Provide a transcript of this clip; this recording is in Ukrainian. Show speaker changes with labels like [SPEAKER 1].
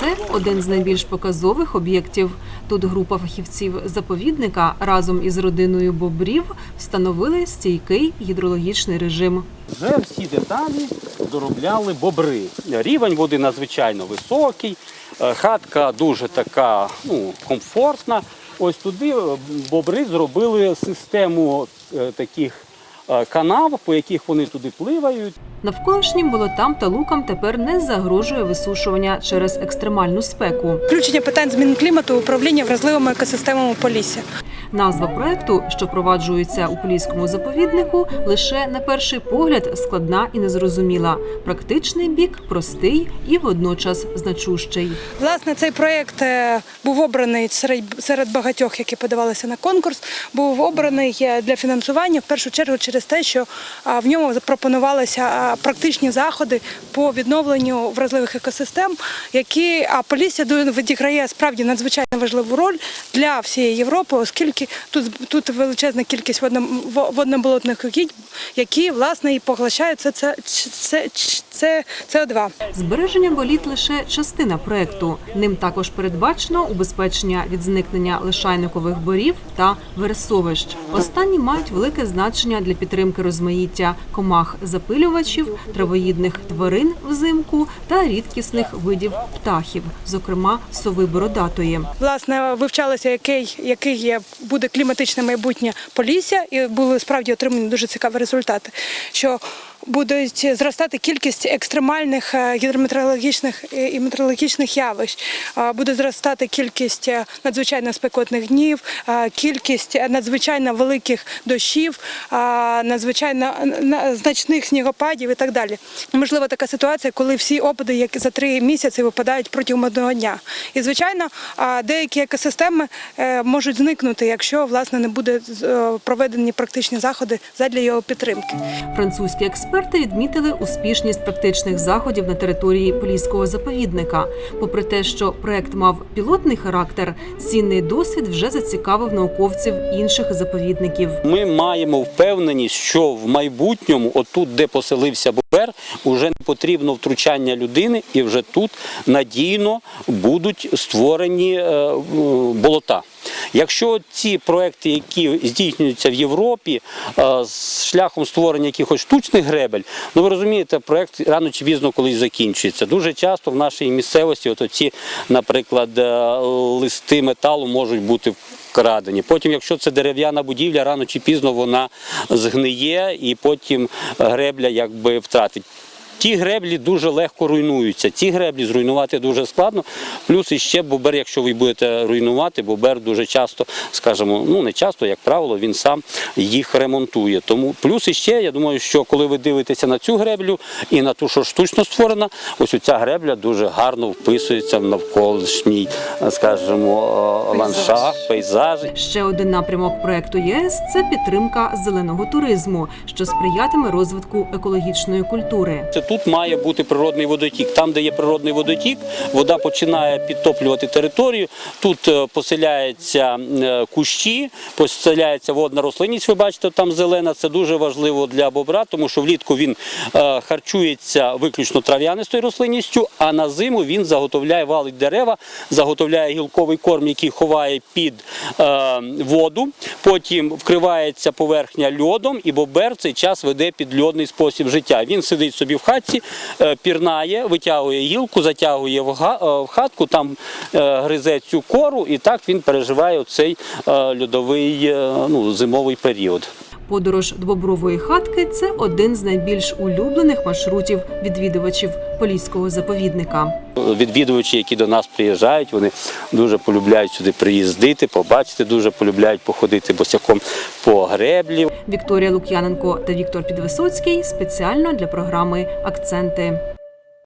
[SPEAKER 1] це
[SPEAKER 2] один з найбільш показових об'єктів. Тут група фахівців заповідника разом із родиною бобрів встановили стійкий гідрологічний режим.
[SPEAKER 1] Вже всі деталі доробляли бобри. Рівень води надзвичайно високий, е, хатка дуже така ну, комфортна. Ось туди е, бобри зробили систему е, таких канав, по яких вони туди пливають.
[SPEAKER 2] Навколишнім болотам та лукам тепер не загрожує висушування через екстремальну спеку.
[SPEAKER 3] Включення питань змін клімату, управління вразливими екосистемами Полісся.
[SPEAKER 2] Назва проекту, що впроваджується у Поліському заповіднику, лише на перший погляд складна і незрозуміла. Практичний бік простий і водночас значущий.
[SPEAKER 3] Власне, цей проєкт е, був обраний серед, багатьох, які подавалися на конкурс. Був обраний е, для фінансування в першу чергу через те, що в ньому запропонувалися практичні заходи по відновленню вразливих екосистем, які а Полісся відіграє справді надзвичайно важливу роль для всієї Європи, оскільки тут, тут величезна кількість водно- во- водноболотних угідь, які власне і поглощають це, це, це, це, СО2.
[SPEAKER 2] Збереження боліт лише частина проекту. Ним також передбачено убезпечення від зникнення лишайникових борів та вересовищ. Останні мають велике значення для підтримки розмаїття комах запилювачів, травоїдних тварин взимку та рідкісних видів птахів, зокрема сови бородатої.
[SPEAKER 3] Власне, вивчалося, який, який є, буде кліматичне майбутнє Полісся, і були справді отримані дуже цікаві результати. Що будуть зростати кількість екстремальних е, гідрометеорологічних е, і метеорологічних явищ, буде зростати кількість е, надзвичайно спекотних днів, е, кількість е, надзвичайно великих дощів, надзвичайно е, на- значних снігопадів і так далі. Можливо, така ситуація, коли всі опади, які за три місяці випадають протягом одного дня. І звичайно, деякі екосистеми е, можуть зникнути, якщо власне не буде е, проведені практичні заходи задля його підтримки.
[SPEAKER 2] Французькі експерти відмітили успішність практичних заходів на території Поліського заповідника. Попри те, що проект мав пілотний характер, цінний досвід вже зацікавив науковців інших заповідників.
[SPEAKER 1] Ми маємо впевненість, що в майбутньому, отут, де поселився бобер, уже не потрібно втручання людини, і вже тут надійно будуть створені е, е, болота. Якщо ці проекти, які здійснюються в Європі, е, з шляхом створення якихось штучних гребель, ну ви розумієте, проект рано чи пізно колись закінчується. Дуже часто в нашій місцевості, от ці, наприклад, е, листи металу можуть бути вкрадені. Потім, якщо це дерев'яна будівля, рано чи пізно вона згниє і потім гребля якби втратить. Ті греблі дуже легко руйнуються. Ці греблі зруйнувати дуже складно. Плюс іще бобер, якщо ви будете руйнувати, бобер дуже часто, скажімо, ну не часто, як правило, він сам їх ремонтує. Тому плюс іще, я думаю, що коли ви дивитеся на цю греблю і на ту, що штучно створена, ось ця гребля дуже гарно вписується в навколишній, скажімо, ландшафт, пейзаж.
[SPEAKER 2] Ще один напрямок проекту ЄС це підтримка зеленого туризму, що сприятиме розвитку екологічної культури.
[SPEAKER 1] Це тут має бути природний водотік. Там, де є природний водотік, вода починає підтоплювати територію. Тут е, поселяються е, кущі, поселяється водна рослинність. Ви бачите, там зелена. Це дуже важливо для бобра, тому що влітку він е, харчується виключно трав'янистою рослинністю, а на зиму він заготовляє, валить дерева, заготовляє гілковий корм, який ховає під воду. Потім вкривається поверхня льодом, і бобер в цей час веде підльодний спосіб життя. Він сидить собі в хатці, е, пірнає, витягує гілку, затягує в е, хатку, там е, гризе цю кору, і так він переживає оцей е, льодовий ну, зимовий період.
[SPEAKER 2] Подорож до бобрової хатки це один з найбільш улюблених маршрутів відвідувачів поліського заповідника.
[SPEAKER 1] Відвідувачі, які до нас приїжджають, вони дуже полюбляють сюди приїздити, побачити, дуже полюбляють походити босяком по греблі.
[SPEAKER 2] Вікторія Лук'яненко та Віктор Підвисоцький спеціально для програми Акценти.